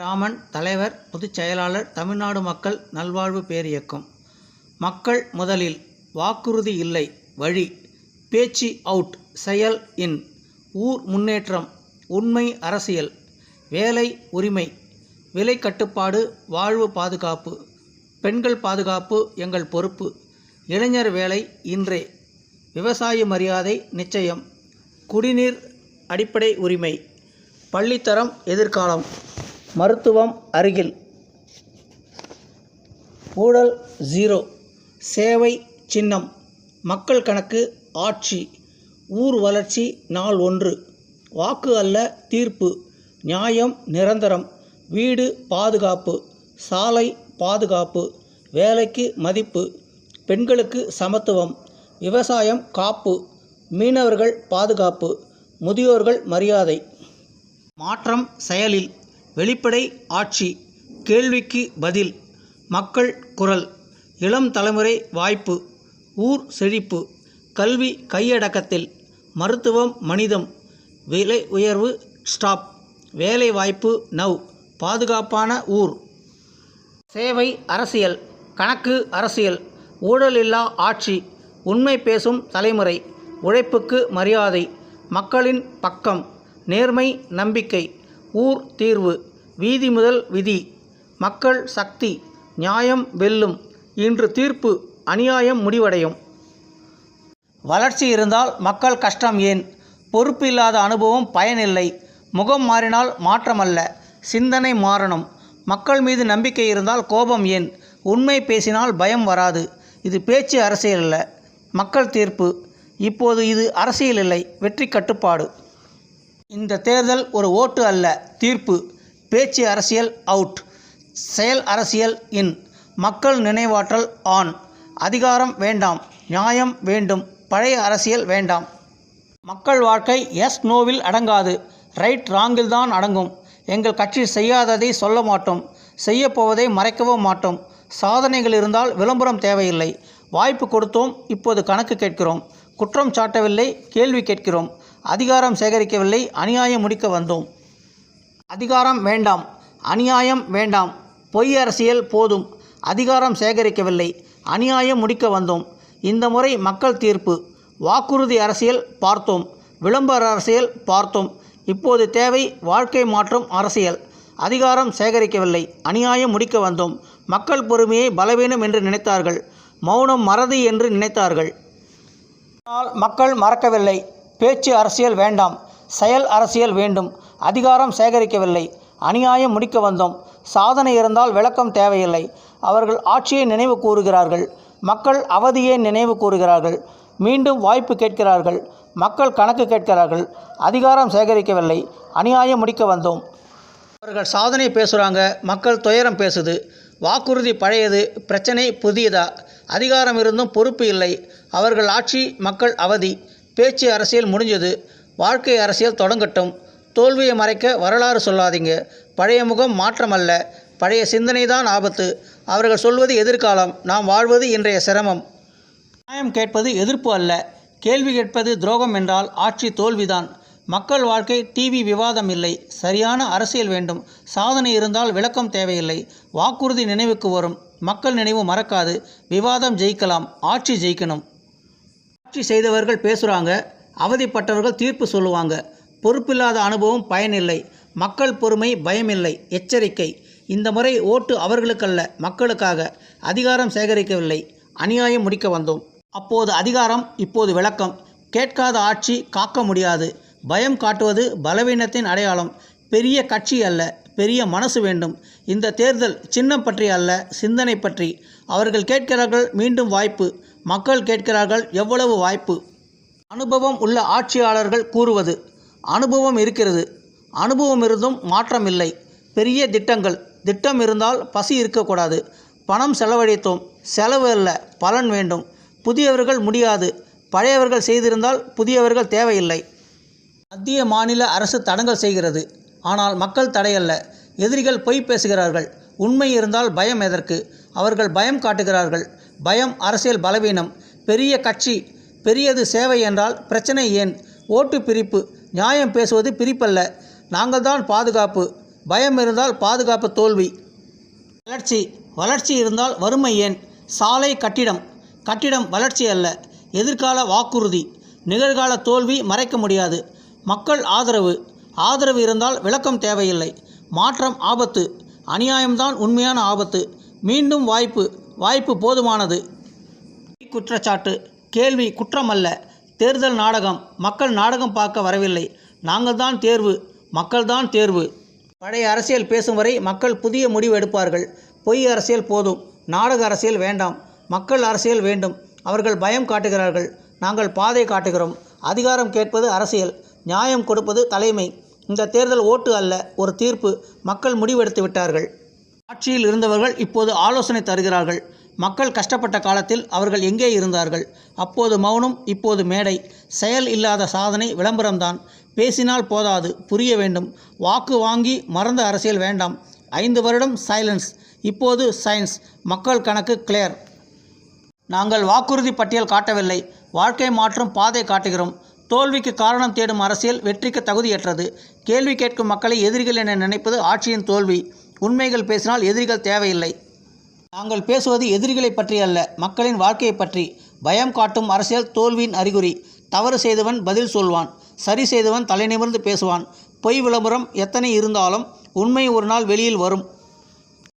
ராமன் தலைவர் பொதுச் செயலாளர் தமிழ்நாடு மக்கள் நல்வாழ்வு பேரியக்கம் மக்கள் முதலில் வாக்குறுதி இல்லை வழி பேச்சு அவுட் செயல் இன் ஊர் முன்னேற்றம் உண்மை அரசியல் வேலை உரிமை விலை கட்டுப்பாடு வாழ்வு பாதுகாப்பு பெண்கள் பாதுகாப்பு எங்கள் பொறுப்பு இளைஞர் வேலை இன்றே விவசாய மரியாதை நிச்சயம் குடிநீர் அடிப்படை உரிமை பள்ளித்தரம் எதிர்காலம். மருத்துவம் அருகில். ஊழல் ஜீரோ சேவை சின்னம். மக்கள் கணக்கு ஆட்சி. ஊர் வளர்ச்சி நாள் ஒன்று. வாக்கு அல்ல தீர்ப்பு. நியாயம் நிரந்தரம். வீடு பாதுகாப்பு. சாலை பாதுகாப்பு. வேலைக்கு மதிப்பு. பெண்களுக்கு சமத்துவம். விவசாயம் காப்பு. மீனவர்கள் பாதுகாப்பு. முதியோர்கள் மரியாதை. மாற்றம் செயலில். வெளிப்படை ஆட்சி. கேள்விக்கு பதில். மக்கள் குரல். இளம் தலைமுறை வாய்ப்பு. ஊர் செழிப்பு. கல்வி கையடக்கத்தில். மருத்துவம் மனிதம். விலை உயர்வு ஸ்டாப். வேலை வாய்ப்பு நவ். பாதுகாப்பான ஊர். சேவை அரசியல். கணக்கு அரசியல். ஊழலில்லா ஆட்சி. உண்மை பேசும் தலைமுறை. உழைப்புக்கு மரியாதை. மக்களின் பக்கம். நேர்மை நம்பிக்கை. ஊர் தீர்வு வீதி முதல் விதி மக்கள் சக்தி நியாயம் வெல்லும் இன்று தீர்ப்பு அநியாயம் முடிவடையும். வளர்ச்சி இருந்தால் மக்கள் கஷ்டம் ஏன்? பொறுப்பு இல்லாத அனுபவம் பயனில்லை. முகம் மாறினால் மாற்றமல்ல. சிந்தனை மாறணும். மக்கள் மீது நம்பிக்கை இருந்தால் கோபம் ஏன்? உண்மை பேசினால் பயம் வராது. இது பேச்சு அரசியல் அல்ல. மக்கள் தீர்ப்பு. இப்போது இது அரசியல் இல்லை. வெற்றி கட்டுப்பாடு. இந்த தேர்தல் ஒரு ஓட்டு அல்ல தீர்ப்பு. பேச்சு அரசியல் அவுட் செயல் அரசியல் இன் மக்கள் நினைவாற்றல் ஆன் அதிகாரம் வேண்டாம் நியாயம் வேண்டும் பழைய அரசியல் வேண்டாம். மக்கள் வாழ்க்கை எஸ் நோவில் அடங்காது. ரைட் ராங்கில் தான் அடங்கும். எங்கள் கட்சி செய்யாததை சொல்ல மாட்டோம். செய்யப்போவதை மறைக்கவும் மாட்டோம். சாதனைகள் இருந்தால் விளம்பரம் தேவையில்லை. வாய்ப்பு கொடுத்தோம் இப்போது கணக்கு கேட்கிறோம். குற்றம் சாட்டவில்லை கேள்வி கேட்கிறோம். அதிகாரம் சேகரிக்கவில்லை அநியாயம் முடிக்க வந்தோம். அதிகாரம் வேண்டாம் அநியாயம் வேண்டாம் பொய் அரசியல் போதும் அதிகாரம் சேகரிக்கவில்லை அநியாயம் முடிக்க வந்தோம். இந்த முறை மக்கள் தீர்ப்பு வாக்குறுதி அரசியல் பார்த்தோம் விளம்பர அரசியல் பார்த்தோம். இப்போது தேவை வாழ்க்கை மாற்றும் அரசியல். அதிகாரம் சேகரிக்கவில்லை அநியாயம் முடிக்க வந்தோம். மக்கள் பொறுமையை பலவீனம் என்று நினைத்தார்கள் மௌனம் மறதி என்று நினைத்தார்கள். ஆனால் மக்கள் மறக்கவில்லை. பேச்சு அரசியல் வேண்டாம் செயல் அரசியல் வேண்டும் அதிகாரம் சேகரிக்கவில்லை அநியாயம் முடிக்க வந்தோம் சாதனை இருந்தால் விளக்கம் தேவையில்லை அவர்கள் ஆட்சியை நினைவு கூறுகிறார்கள் மக்கள் அவதியை நினைவு கூறுகிறார்கள் மீண்டும் வாய்ப்பு கேட்கிறார்கள் மக்கள் கணக்கு கேட்கிறார்கள் அதிகாரம் சேகரிக்கவில்லை அநியாயம் முடிக்க வந்தோம். அவர்கள் சாதனை பேசுகிறாங்க மக்கள் துயரம் பேசுது வாக்குறுதி பழையது பிரச்சனை புதியதா அதிகாரம் இருந்தும் பொறுப்பு இல்லை அவர்கள் ஆட்சி மக்கள் அவதி பேச்சு அரசியல் முடிஞ்சது வாழ்க்கை அரசியல் தொடங்கட்டும். தோல்வியை மறைக்க வரலாறு சொல்லாதீங்க. பழைய முகம் மாற்றமல்ல. பழைய சிந்தனை தான் ஆபத்து. அவர்கள் சொல்வது எதிர்காலம். நாம் வாழ்வது இன்றைய சிரமம். நியாயம் கேட்பது எதிர்ப்பு அல்ல. கேள்வி கேட்பது துரோகம் என்றால் ஆட்சி தோல்விதான். மக்கள் வாழ்க்கை டிவி விவாதம் இல்லை. சரியான அரசியல் வேண்டும். சாதனை இருந்தால் விளக்கம் தேவையில்லை. வாக்குறுதி நினைவுக்கு வரும். மக்கள் நினைவு மறக்காது. விவாதம் ஜெயிக்கலாம். ஆட்சி ஜெயிக்கணும். ஆட்சி செய்தவர்கள் பேசுகிறாங்க அவதிப்பட்டவர்கள் தீர்ப்பு சொல்லுவாங்க. பொறுப்பில்லாத அனுபவம் பயனில்லை. மக்கள் பொறுமை பயமில்லை. எச்சரிக்கை. இந்த முறை ஓட்டு அவர்களுக்கல்ல மக்களுக்காக. அதிகாரம் சேகரிக்கவில்லை. அநியாயம் முடிக்க வந்தோம். அப்போது அதிகாரம் இப்போது விளக்கம். கேட்காத ஆட்சி காக்க முடியாது. பயம் காட்டுவது பலவீனத்தின் அடையாளம். பெரிய கட்சி அல்ல பெரிய மனசு வேண்டும். இந்த தேர்தல் சின்னம் பற்றி அல்ல சிந்தனை பற்றி. அவர்கள் கேட்கிறார்கள் மீண்டும் வாய்ப்பு. மக்கள் கேட்கிறார்கள் எவ்வளவு வாய்ப்பு? அனுபவம் உள்ள ஆட்சியாளர்கள் கூறுவது அனுபவம் இருக்கிறது அனுபவம் இருந்தும் மாற்றம் இல்லை பெரிய திட்டங்கள் திட்டம் இருந்தால் பசி இருக்கக்கூடாது பணம் செலவழித்தோம் செலவு அல்ல பலன் வேண்டும் புதியவர்கள் முடியாது பழையவர்கள் செய்திருந்தால் புதியவர்கள் தேவையில்லை. மத்திய மாநில அரசு தடங்கல் செய்கிறது ஆனால் மக்கள் தடையல்ல எதிரிகள் பொய் பேசுகிறார்கள் உண்மை இருந்தால் பயம் எதற்கு? அவர்கள் பயம் காட்டுகிறார்கள் பயம் அரசியல் பலவீனம் பெரிய கட்சி பெரியது சேவை என்றால் பிரச்சனை ஏன்? ஓட்டு பிரிப்பு நியாயம் பேசுவது பிரிப்பல்ல. நாங்கள் தான் பாதுகாப்பு. பயம் இருந்தால் பாதுகாப்பு தோல்வி. வளர்ச்சி வளர்ச்சி இருந்தால் வறுமை ஏன்? சாலை கட்டிடம். கட்டிடம் வளர்ச்சி அல்ல எதிர்கால வாக்குறுதி. நிகழ்கால தோல்வி மறைக்க முடியாது. மக்கள் ஆதரவு. ஆதரவு இருந்தால் விளக்கம் தேவையில்லை. மாற்றம் ஆபத்து. அநியாயம்தான் உண்மையான ஆபத்து. மீண்டும் வாய்ப்பு. வாய்ப்பு போதுமானது. குற்றச்சாட்டு கேள்வி குற்றமல்ல. தேர்தல் நாடகம் மக்கள் நாடகம் பார்க்க வரவில்லை. நாங்கள் தான் தேர்வு மக்கள்தான் தேர்வு. பழைய அரசியல் பேசும் வரை மக்கள் புதிய முடிவு எடுப்பார்கள். பொய் அரசியல் போதும் நாடக அரசியல் வேண்டாம். மக்கள் அரசியல் வேண்டும். அவர்கள் பயம் காட்டுகிறார்கள். நாங்கள் பாதை காட்டுகிறோம். அதிகாரம் கேட்பது அரசியல் நியாயம் கொடுப்பது தலைமை. இந்த தேர்தல் ஓட்டு அல்ல ஒரு தீர்ப்பு. மக்கள் முடிவெடுத்து விட்டார்கள். ஆட்சியில் இருந்தவர்கள் இப்போது ஆலோசனை தருகிறார்கள். மக்கள் கஷ்டப்பட்ட காலத்தில் அவர்கள் எங்கே இருந்தார்கள்? அப்போது மௌனம் இப்போது மேடை. செயல் இல்லாத சாதனை விளம்பரம்தான். பேசினால் போதாது புரிய வேண்டும். வாக்கு வாங்கி மறந்த அரசியல் வேண்டாம். ஐந்து வருடம் சைலன்ஸ் இப்போது சயின்ஸ் மக்கள் கணக்கு கிளியர் நாங்கள் வாக்குறுதி பட்டியல் காட்டவில்லை. வாழ்க்கை மாற்றும் பாதை காட்டுகிறோம். தோல்விக்கு காரணம் தேடும் அரசியல் வெற்றிக்கு தகுதியற்றது. கேள்வி கேட்கும் மக்களை எதிரிகள் என நினைப்பது ஆட்சியின் தோல்வி. உண்மைகள் பேசினால் எதிரிகள் தேவையில்லை. நாங்கள் பேசுவது எதிரிகளை பற்றி அல்ல மக்களின் வாழ்க்கையை பற்றி. பயம் காட்டும் அரசியல் தோல்வியின் அறிகுறி. தவறு செய்தவன் பதில் சொல்வான் சரி செய்தவன் தலைநிமிர்ந்து பேசுவான். பொய் விளம்பரம் எத்தனை இருந்தாலும் உண்மை ஒரு நாள் வெளியில் வரும்.